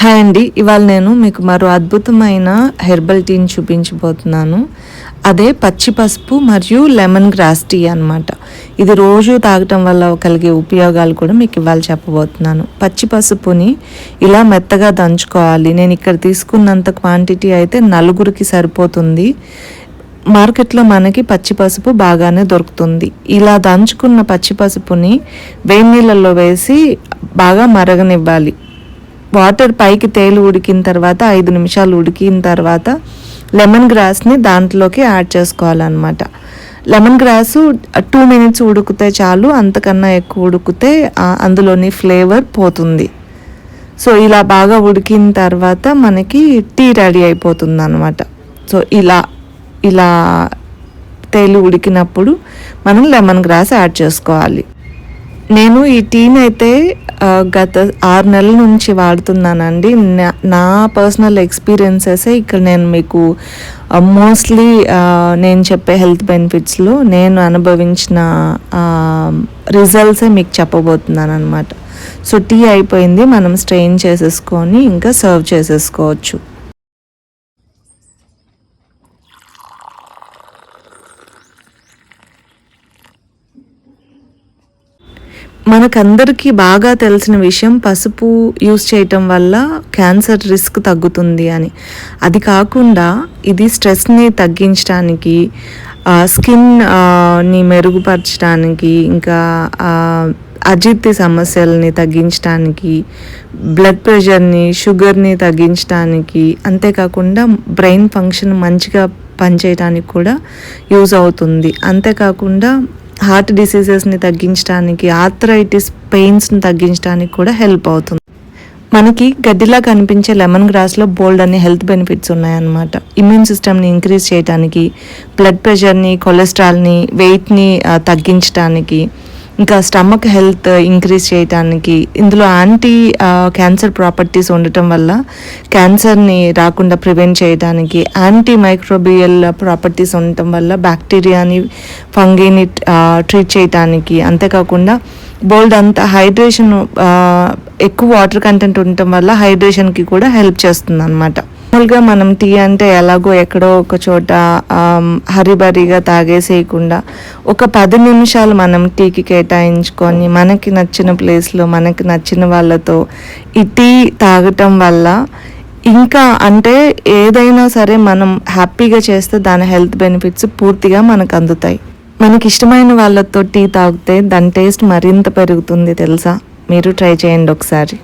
Hi అండి. ఇవాళ నేను మీకు మరో అద్భుతమైన హెర్బల్ టీని చూపించబోతున్నాను. అదే పచ్చి పసుపు మరియు లెమన్ గ్రాస్ టీ అనమాట ఇది రోజు తాగటం వల్ల కలిగే ఉపయోగాలు కూడా మీకు ఇవాళ చెప్పబోతున్నాను. పచ్చి పసుపుని ఇలా మెత్తగా దంచుకోవాలి. నేను ఇక్కడ తీసుకున్నంత క్వాంటిటీ అయితే నలుగురికి సరిపోతుంది. మార్కెట్లో మనకి పచ్చి పసుపు బాగానే దొరుకుతుంది. ఇలా దంచుకున్న పచ్చి పసుపుని వేడి నీళ్ళల్లో వేసి బాగా మరగనివ్వాలి. వాటర్ పైకి తేలి ఉడికిన తర్వాత ఐదు నిమిషాలు ఉడికిన తర్వాత లెమన్ గ్రాస్ని దాంట్లోకి యాడ్ చేసుకోవాలన్నమాట. లెమన్ గ్రాసు టూ మినిట్స్ ఉడికితే చాలు అంతకన్నా ఎక్కువ ఉడికితే అందులోని ఫ్లేవర్ పోతుంది. సో ఇలా బాగా ఉడికిన తర్వాత మనకి టీ రెడీ అయిపోతుంది అనమాట సో ఇలా ఇలా తేలి ఉడికినప్పుడు మనం లెమన్ గ్రాస్ యాడ్ చేసుకోవాలి. నేను ఈ టీని అయితే గత ఆరు నెలల నుంచి వాడుతున్నానండి. నా- నా పర్సనల్ ఎక్స్పీరియన్సెస్ ఇక్కడ నేను మీకు మోస్ట్లీ నేను చెప్పే హెల్త్ బెనిఫిట్స్లో నేను అనుభవించిన రిజల్ట్సే మీకు చెప్పబోతున్నాను అనమాట సో టీ అయిపోయింది. మనం స్ట్రెయిన్ చేసేసుకొని ఇంకా సర్వ్ చేసేసుకోవచ్చు. మనకందరికీ బాగా తెలిసిన విషయం పసుపు యూస్ చేయటం వల్ల క్యాన్సర్ రిస్క్ తగ్గుతుంది అని. అది కాకుండా ఇది స్ట్రెస్ని తగ్గించడానికి స్కిన్ని మెరుగుపరచడానికి ఇంకా అజీర్తి సమస్యల్ని తగ్గించడానికి బ్లడ్ ప్రెషర్ని షుగర్ని తగ్గించడానికి అంతేకాకుండా బ్రెయిన్ ఫంక్షన్ మంచిగా పనిచేయడానికి కూడా యూజ్ అవుతుంది. అంతేకాకుండా హార్ట్ డిసీజెస్ని తగ్గించడానికి ఆర్థరైటిస్ పెయిన్స్ని తగ్గించడానికి కూడా హెల్ప్ అవుతుంది. మనకి గడ్డిలా కనిపించే లెమన్ గ్రాస్లో బోల్డ్ అనే హెల్త్ బెనిఫిట్స్ ఉన్నాయన్నమాట. ఇమ్యూన్ సిస్టమ్ని ఇంక్రీజ్ చేయడానికి బ్లడ్ ప్రెషర్ని కొలెస్ట్రాల్ని వెయిట్ని తగ్గించడానికి ఇంకా స్టమక్ హెల్త్ ఇంక్రీజ్ చేయడానికి ఇందులో యాంటీ క్యాన్సర్ ప్రాపర్టీస్ ఉండటం వల్ల క్యాన్సర్ని రాకుండా ప్రివెంట్ చేయడానికి యాంటీ మైక్రోబియల్ ప్రాపర్టీస్ ఉండటం వల్ల బ్యాక్టీరియాని ఫంగీని ట్రీట్ చేయడానికి అంతేకాకుండా బోల్డ్ అంత హైడ్రేషన్ ఎక్కువ వాటర్ కంటెంట్ ఉండటం వల్ల హైడ్రేషన్కి కూడా హెల్ప్ చేస్తుంది అనమాట మామూలుగా మనం టీ అంటే ఎలాగో ఎక్కడో ఒక చోట హరిబరిగా తాగేసేయకుండా ఒక పది నిమిషాలు మనం టీకి కేటాయించుకొని మనకి నచ్చిన ప్లేస్లో మనకి నచ్చిన వాళ్ళతో ఈ టీ తాగటం వల్ల ఇంకా అంటే ఏదైనా సరే మనం హ్యాపీగా చేస్తే దాని హెల్త్ బెనిఫిట్స్ పూర్తిగా మనకు అందుతాయి. మనకి ఇష్టమైన వాళ్ళతో టీ తాగితే దాని టేస్ట్ మరింత పెరుగుతుంది తెలుసా? మీరు ట్రై చేయండి ఒకసారి.